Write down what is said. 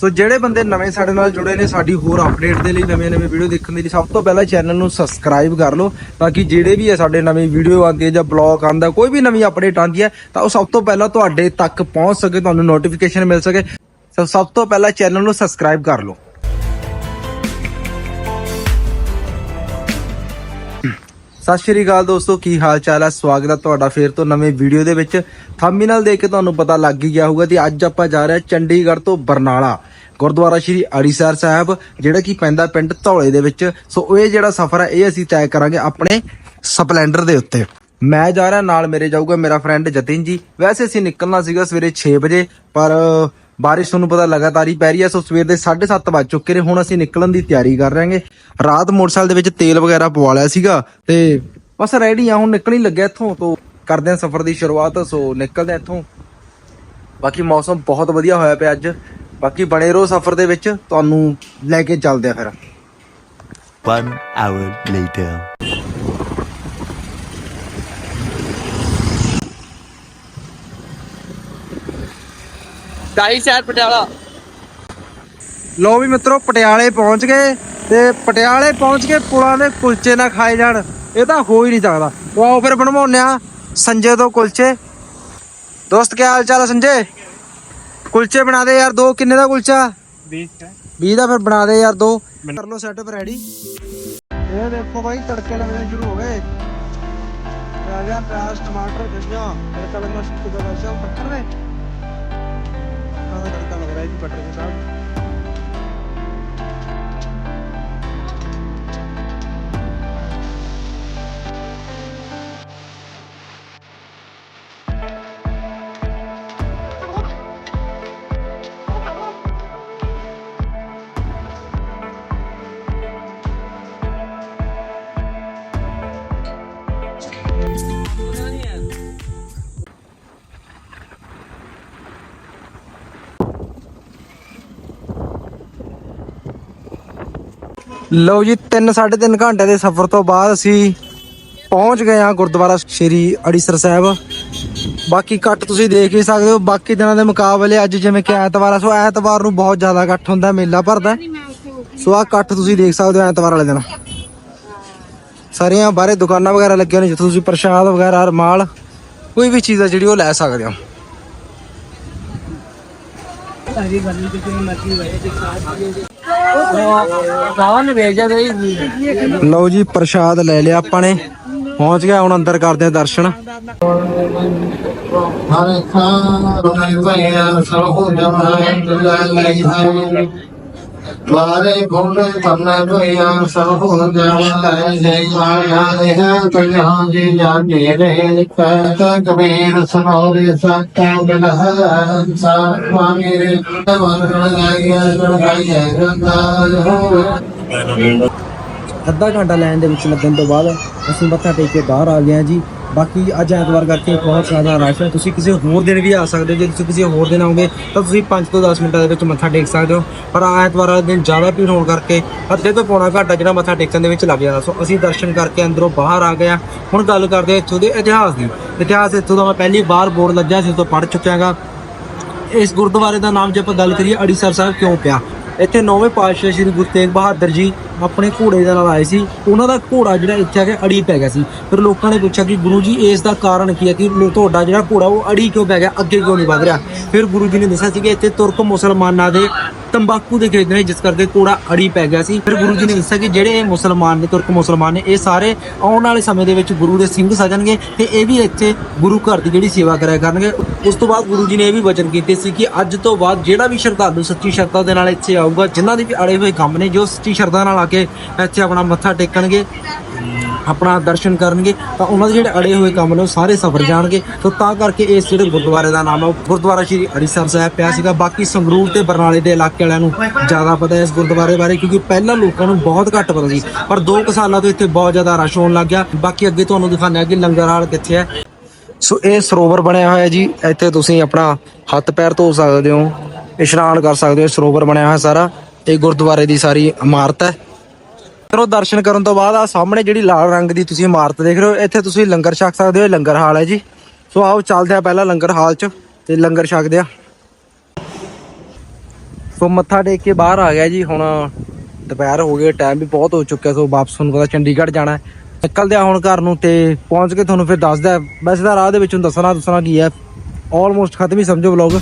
ਸੋ ਜਿਹੜੇ ਬੰਦੇ ਨਵੇਂ ਸਾਡੇ ਨਾਲ ਜੁੜੇ ਨੇ, ਸਾਡੀ ਹੋਰ ਅਪਡੇਟ ਦੇ ਲਈ ਨਵੇਂ ਨਵੇਂ ਵੀਡੀਓ ਦੇਖਣ ਦੇ ਲਈ ਸਭ ਤੋਂ ਪਹਿਲਾਂ ਚੈਨਲ ਨੂੰ ਸਬਸਕ੍ਰਾਈਬ ਕਰ ਲਓ ਤਾਂ ਕਿ ਜਿਹੜੇ ਵੀ ਹੈ ਸਾਡੇ ਨਵੀਂ ਵੀਡੀਓ ਆਉਂਦੀ ਹੈ ਜਾਂ ਬਲੌਗ ਆਉਂਦਾ, ਕੋਈ ਵੀ ਨਵੀਂ ਅਪਡੇਟ ਆਉਂਦੀ ਹੈ ਤਾਂ ਉਹ ਸਭ ਤੋਂ ਪਹਿਲਾਂ ਤੁਹਾਡੇ ਤੱਕ ਪਹੁੰਚ ਸਕੇ, ਤੁਹਾਨੂੰ ਨੋਟੀਫਿਕੇਸ਼ਨ ਮਿਲ ਸਕੇ। ਸੋ ਸਭ ਤੋਂ ਪਹਿਲਾਂ ਚੈਨਲ ਨੂੰ ਸਬਸਕ੍ਰਾਈਬ ਕਰ ਲਓ। ਸਤਿ ਸ਼੍ਰੀ ਅਕਾਲ ਦੋਸਤੋ, ਕੀ ਹਾਲ ਚਾਲ ਹੈ ਸਵਾਗਤ ਹੈ ਤੁਹਾਡਾ ਫੇਰ ਤੋਂ ਨਵੇਂ ਵੀਡੀਓ ਦੇ ਵਿੱਚ। ਥੰਬਨੇਲ ਦੇਖ ਕੇ ਤੁਹਾਨੂੰ ਪਤਾ ਲੱਗ ਹੀ ਗਿਆ ਹੋਊਗਾ ਕਿ ਅੱਜ ਆਪਾਂ ਜਾ ਰਹੇ ਹਾਂ ਚੰਡੀਗੜ੍ਹ ਤੋਂ ਬਰਨਾਲਾ। ਗੁਰਦੁਆਰਾ ਸ਼੍ਰੀ ਅੜੀਸਰ ਸਾਹਿਬ, ਜਿਹੜਾ ਕਿ ਪੈਂਦਾ ਪਿੰਡ ਧੌਲੇ ਦੇ ਵਿੱਚ। ਸੋ ਇਹ ਜਿਹੜਾ ਸਫ਼ਰ ਹੈ, ਇਹ ਅਸੀਂ ਤੈਅ ਕਰਾਂਗੇ ਆਪਣੇ ਸਪਲੈਂਡਰ ਦੇ ਉੱਤੇ। ਮੈਂ ਜਾ ਰਿਹਾ, ਨਾਲ ਮੇਰੇ ਜਾਊਗਾ ਮੇਰਾ ਫਰੈਂਡ ਜਤਿਨ ਜੀ। ਵੈਸੇ ਅਸੀਂ ਨਿਕਲਣਾ ਸੀਗਾ ਸਵੇਰੇ 6 ਵਜੇ, ਪਰ ਬਾਰਿਸ਼ ਤੁਹਾਨੂੰ ਪਤਾ ਲਗਾਤਾਰ ਹੀ ਪੈ ਰਹੀ ਹੈ, ਸੋ ਸਵੇਰ ਦੇ 7:30 ਵੱਜ ਚੁੱਕੇ ਨੇ। ਹੁਣ ਅਸੀਂ ਨਿਕਲਣ ਦੀ ਤਿਆਰੀ ਕਰ ਰਹੇ ਹਾਂਗੇ। ਰਾਤ ਮੋਟਰਸਾਈਕਲ ਦੇ ਵਿੱਚ ਤੇਲ ਵਗੈਰਾ ਪਵਾ ਲਿਆ ਸੀਗਾ, ਤੇ ਬਸ ਰੈਡੀ ਆ, ਹੁਣ ਨਿਕਲ ਹੀ ਲੱਗਿਆ ਇੱਥੋਂ, ਤੋਂ ਕਰਦੇ ਹਾਂ ਸਫ਼ਰ ਦੀ ਸ਼ੁਰੂਆਤ। ਸੋ ਨਿਕਲਦੇ ਇੱਥੋਂ। ਬਾਕੀ ਮੌਸਮ ਬਹੁਤ ਵਧੀਆ ਹੋਇਆ ਪਿਆ ਅੱਜ। ਬਾਕੀ ਬਣੇ ਰਹੋ ਸਫ਼ਰ ਦੇ ਵਿੱਚ ਤੁਹਾਨੂੰ ਲੈ ਕੇ ਚੱਲਦੇ ਆ ਫਿਰ। One hour later. ਢਾਈ ਸ਼ਹਿਰ ਪਟਿਆਲਾ। ਲੋ ਵੀ ਮਿੱਤਰੋ ਪਟਿਆਲੇ ਪਹੁੰਚ ਗਏ ਤੇ ਪਟਿਆਲੇ ਪਹੁੰਚ ਕੇ ਪੁਲਾਂ ਦੇ ਕੁਲਚੇ ਨਾ ਖਾਏ ਜਾਣ। ਇਹ ਤਾਂ ਹੋ ਹੀ ਨਹੀਂ ਸਕਦਾ। ਉਹ ਆਓ ਫਿਰ ਬਣਵਾਉਂਦੇ ਆ ਸੰਜੇ ਤੋਂ ਕੁਲਚੇ। ਦੋਸਤ ਕੀ ਹਾਲ ਚਾਲ ਹੈ ਸੰਜੇ? ਕੁਲਚੇ ਬਣਾ ਦੇ ਯਾਰ ਦੋ ਕਿੰਨੇ ਦਾ ਕੁਲਚਾ? 20 ਹੈ 20 ਦਾ ਫਿਰ ਬਣਾ ਦੇ ਯਾਰ ਦੋ। ਕਰ ਲੋ ਸੈਟਅਪ ਰੈਡੀ ਇਹ ਦੇਖੋ ਭਾਈ ਤੜਕੇ ਲੱਗਣੇ ਸ਼ੁਰੂ ਹੋ ਗਏ। ਆ ਗਿਆ ਪਿਆਜ਼ ਟਮਾਟਰ ਧਨੀਆ। ਤੜਕਾ ਲੱਗਣਾ ਸ਼ੁਰੂ ਹੋ ਗਿਆ ਸਭ ਪੱਕਰ ਦੇ ਆਹ ਤੜਕਾ ਲੱਗ ਰਿਹਾ ਜੀ ਬਟਰ ਦੇ ਸਾਥ ਲਓ ਜੀ 3 3.5 ਘੰਟੇ ਦੇ ਸਫ਼ਰ ਤੋਂ ਬਾਅਦ ਅਸੀਂ ਪਹੁੰਚ ਗਏ ਹਾਂ ਗੁਰਦੁਆਰਾ ਸ਼੍ਰੀ ਅੜੀਸਰ ਸਾਹਿਬ। ਬਾਕੀ ਕੱਟ ਤੁਸੀਂ ਦੇਖ ਹੀ ਸਕਦੇ ਹੋ, ਬਾਕੀ ਦਿਨਾਂ ਦੇ ਮੁਕਾਬਲੇ ਅੱਜ ਜਿਵੇਂ ਕਿ ਐਤਵਾਰ ਆ, ਸੋ ਐਤਵਾਰ ਨੂੰ ਬਹੁਤ ਜ਼ਿਆਦਾ ਇਕੱਠ ਹੁੰਦਾ, ਮੇਲਾ ਭਰਦਾ। ਸੋ ਆਹ ਇਕੱਠ ਤੁਸੀਂ ਦੇਖ ਸਕਦੇ ਹੋ ਐਤਵਾਰ ਵਾਲੇ ਦਿਨ। ਸਾਰੀਆਂ ਬਾਹਰੇ ਦੁਕਾਨਾਂ ਵਗੈਰਾ ਲੱਗੀਆਂ ਨੇ ਜਿੱਥੇ ਤੁਸੀਂ ਪ੍ਰਸ਼ਾਦ ਵਗੈਰਾ, ਰਮਾਲ, ਕੋਈ ਵੀ ਚੀਜ਼ ਆ ਜਿਹੜੀ ਉਹ ਲੈ ਸਕਦੇ ਹੋ। ਗਾਵਾਂ ਨੇ ਵੇਚ ਜਾ ਬਈ ਲਓ ਜੀ, ਪ੍ਰਸ਼ਾਦ ਲੈ ਲਿਆ ਆਪਾਂ ਨੇ। ਪਹੁੰਚ ਗਿਆ ਹੁਣ ਅੰਦਰ ਕਰਦੇ ਆ ਦਰਸ਼ਨ। ਹਰੇ ਖਾਰੇ ਵਇਆ ਸੋ ਜਮਾਨ ਲਈ ਹੈ ਮਾਰੇ ਭੁੰਡੇ ਤਮਨਾ ਵਇਆ ਸੋ ਜਮਾਨ ਲਈ ਮਾਇਆ ਹੈ ਤੁਝਾਂ ਜੀ ਜਾਣੇ ਰੇ ਕਹਿਤ ਕਬੀਰ ਸੁਨੋਰੇ ਸਤਾਂ ਗਲਹ ਸਾ ਮੇਰੇ ਮਨ ਲਾਇਆ ਲੜਾਈ ਹੈ ਰੰਦਾਜ ਹੋਵੇ ਅੱਧਾ ਘੰਟਾ ਲੈਣ ਦੇ ਵਿੱਚ ਲੱਗਣ ਤੋਂ ਬਾਅਦ ਅਸੀਂ ਮੱਥਾ ਟੇਕ ਕੇ ਬਾਹਰ ਆ ਗਏ ਹਾਂ ਜੀ। ਬਾਕੀ ਅੱਜ ਐਤਵਾਰ ਕਰਕੇ ਬਹੁਤ ਜ਼ਿਆਦਾ ਰਸ਼ ਹੈ। ਤੁਸੀਂ ਕਿਸੇ ਹੋਰ ਦਿਨ ਵੀ ਆ ਸਕਦੇ ਹੋ। ਜੇ ਤੁਸੀਂ ਕਿਸੇ ਹੋਰ ਦਿਨ ਆਓਗੇ, ਤਾਂ ਤੁਸੀਂ 5 ਤੋਂ 10 ਮਿੰਟਾਂ ਦੇ ਵਿੱਚ ਮੱਥਾ ਟੇਕ ਸਕਦੇ ਹੋ। ਪਰ ਐਤਵਾਰ ਵਾਲੇ ਦਿਨ ਜ਼ਿਆਦਾ ਭੀੜ ਹੋਣ ਕਰਕੇ ਅੱਧੇ ਤੋਂ ਪੌਣਾ ਘੰਟਾ ਜਿਹੜਾ ਮੱਥਾ ਟੇਕਣ ਦੇ ਵਿੱਚ ਲੱਗ ਜਾਂਦਾ। ਸੋ ਅਸੀਂ ਦਰਸ਼ਨ ਕਰਕੇ ਅੰਦਰੋਂ ਬਾਹਰ ਆ ਗਏ ਹਾਂ। ਹੁਣ ਗੱਲ ਕਰਦੇ ਹਾਂ ਇੱਥੋਂ ਦੇ ਇਤਿਹਾਸ ਦੀ। ਇਤਿਹਾਸ ਇੱਥੋਂ ਦਾ ਮੈਂ ਪਹਿਲੀ ਵਾਰ ਬੋਰਡ ਲੱਗਿਆ ਸੀ ਉਸ ਤੋਂ ਪੜ੍ਹ ਚੁੱਕਿਆ ਹੈਗਾ। ਇਸ ਗੁਰਦੁਆਰੇ ਦਾ ਨਾਮ ਜੇ ਆਪਾਂ ਗੱਲ ਕਰੀਏ, ਅੜੀਸਰ ਸਾਹਿਬ ਕਿਉਂ ਪਿਆ? ਇੱਥੇ ਨੌਵੇਂ ਪਾਤਸ਼ਾਹ ਸ੍ਰੀ ਗੁਰੂ ਤੇਗ ਬਹਾਦਰ ਜੀ ਆਪਣੇ ਘੋੜੇ ਦੇ ਨਾਲ ਆਏ ਸੀ। ਉਹਨਾਂ ਦਾ ਘੋੜਾ ਜਿਹੜਾ ਇੱਥੇ ਆ ਕੇ ਅੜੀ ਪੈ ਗਿਆ ਸੀ। ਫਿਰ ਲੋਕਾਂ ਨੇ ਪੁੱਛਿਆ ਕਿ ਗੁਰੂ ਜੀ, ਇਸ ਦਾ ਕਾਰਨ ਕੀ ਹੈ ਕਿ ਤੁਹਾਡਾ ਜਿਹੜਾ ਘੋੜਾ, ਉਹ ਅੜੀ ਕਿਉਂ ਪੈ ਗਿਆ? ਅੱਗੇ ਕਿਉਂ ਨਹੀਂ ਵਧ ਰਿਹਾ? ਫਿਰ ਗੁਰੂ ਜੀ ਨੇ ਦੱਸਿਆ ਸੀ ਕਿ ਇੱਥੇ ਤੁਰਕ ਮੁਸਲਮਾਨਾਂ ਦੇ ਤੰਬਾਕੂ ਦੇ ਖੇਤ ਨੇ, ਜਿਸ ਕਰਕੇ ਘੋੜਾ ਅੜੀ ਪੈ ਗਿਆ ਸੀ। ਫਿਰ ਗੁਰੂ ਜੀ ਨੇ ਦੱਸਿਆ ਕਿ ਜਿਹੜੇ ਇਹ ਮੁਸਲਮਾਨ ਨੇ, ਤੁਰਕ ਮੁਸਲਮਾਨ ਨੇ, ਇਹ ਸਾਰੇ ਆਉਣ ਵਾਲੇ ਸਮੇਂ ਦੇ ਵਿੱਚ ਗੁਰੂ ਦੇ ਸਿੰਘ ਸਜਣਗੇ ਤੇ ਇਹ ਵੀ ਇੱਥੇ ਗੁਰੂ ਘਰ ਦੀ ਜਿਹੜੀ ਸੇਵਾ ਕਰਿਆ ਕਰਨਗੇ। ਉਸ ਤੋਂ ਬਾਅਦ ਗੁਰੂ ਜੀ ਨੇ ਇਹ ਵੀ ਵਚਨ ਕੀਤੇ ਸੀ ਕਿ ਅੱਜ ਤੋਂ ਬਾਅਦ ਜਿਹੜਾ ਵੀ ਸ਼ਰਧਾਲੂ ਸੱਚੀ ਸ਼ਰਧਾ ਦੇ ਨਾਲ ਇੱਥੇ ਆਊਗਾ, ਜਿਨ੍ਹਾਂ ਦੇ ਵੀ ਅੜੇ ਹੋਏ ਕੰਮ ਨੇ, ਜੋ ਸੱਚੀ ਸ਼ਰਧਾ ਨਾਲ ਆ ਕੇ ਇੱਥੇ ਆਪਣਾ ਮੱਥਾ ਟੇਕਣਗੇ, ਆਪਣਾ ਦਰਸ਼ਨ ਕਰਨਗੇ, ਤਾਂ ਉਹਨਾਂ ਦੇ ਜਿਹੜੇ ਅੜੇ ਹੋਏ ਕੰਮ ਨੇ ਉਹ ਸਾਰੇ ਸਫਰ ਜਾਣਗੇ। ਤਾਂ ਤਾਂ ਕਰਕੇ ਇਸ ਜਿਹੜੇ ਗੁਰਦੁਆਰੇ ਦਾ ਨਾਮ ਹੈ ਗੁਰਦੁਆਰਾ ਸ਼੍ਰੀ ਹਰੀਸਰ ਸਾਹਿਬ ਪਿਆ ਸੀਗਾ। ਬਾਕੀ ਸੰਗਰੂਰ ਤੇ ਬਰਨਾਲੇ ਦੇ ਇਲਾਕੇ ਵਾਲਿਆਂ ਨੂੰ ਜ਼ਿਆਦਾ ਪਤਾ ਹੈ ਇਸ ਗੁਰਦੁਆਰੇ ਬਾਰੇ, ਕਿਉਂਕਿ ਪਹਿਲਾਂ ਲੋਕਾਂ ਨੂੰ ਬਹੁਤ ਘੱਟ ਪਤਾ ਸੀ। ਪਰ 2 ਸਾਲਾਂ ਤੋਂ ਇੱਥੇ ਬਹੁਤ ਜ਼ਿਆਦਾ ਰਸ਼ ਹੋਣ ਲੱਗ ਗਿਆ। ਬਾਕੀ ਅੱਗੇ ਤੁਹਾਨੂੰ ਦਿਖਾਉਂਦੇ ਆ ਕਿ ਲੰਗਰ ਹਾਲ ਕਿੱਥੇ ਹੈ। ਸੋ ਇਹ ਸਰੋਵਰ ਬਣਿਆ ਹੋਇਆ ਜੀ। ਇੱਥੇ ਤੁਸੀਂ ਆਪਣਾ ਹੱਥ ਪੈਰ ਧੋ ਸਕਦੇ ਹੋ, ਇਸ਼ਨਾਨ ਕਰ ਸਕਦੇ ਹੋ। ਸਰੋਵਰ ਬਣਿਆ ਹੋਇਆ ਸਾਰਾ। ਇਹ ਗੁਰਦੁਆਰੇ ਦੀ ਸਾਰੀ ਇਮਾਰਤ ਹੈ। ਚਲੋ ਦਰਸ਼ਨ ਕਰਨ ਤੋਂ ਬਾਅਦ ਆ ਸਾਹਮਣੇ ਜਿਹੜੀ ਲਾਲ ਰੰਗ ਦੀ ਤੁਸੀਂ ਇਮਾਰਤ ਦੇਖ ਰਹੇ ਹੋ, ਇੱਥੇ ਤੁਸੀਂ ਲੰਗਰ ਛਕ ਸਕਦੇ ਹੋ ਲੰਗਰ ਹਾਲ ਹੈ ਜੀ। ਸੋ ਆਓ ਚੱਲਦੇ ਆ ਪਹਿਲਾਂ ਲੰਗਰ ਹਾਲ 'ਚ ਤੇ ਲੰਗਰ ਛਕਦੇ ਆ ਸੋ ਮੱਥਾ ਟੇਕ ਕੇ ਬਾਹਰ ਆ ਗਿਆ ਜੀ, ਹੁਣ ਦੁਪਹਿਰ ਹੋ ਗਈ ਟਾਈਮ ਵੀ ਬਹੁਤ ਹੋ ਚੁੱਕਿਆ, ਸੋ ਵਾਪਸ ਤੁਹਾਨੂੰ ਪਤਾ ਚੰਡੀਗੜ੍ਹ ਜਾਣਾ ਹੈ। ਨਿਕਲਦੇ ਆ ਹੁਣ ਘਰ ਨੂੰ ਤੇ ਪਹੁੰਚ ਕੇ ਤੁਹਾਨੂੰ ਫਿਰ ਦੱਸਦਾ ਵੈਸੇ ਤਾਂ ਰਾਹ ਦੇ ਵਿੱਚ ਹੁਣ ਦੱਸਣਾ ਦੱਸਣਾ ਕੀ ਹੈ। ਆਲਮੋਸਟ ਖਤਮ ਹੀ ਸਮਝੋ ਵਲੌਗ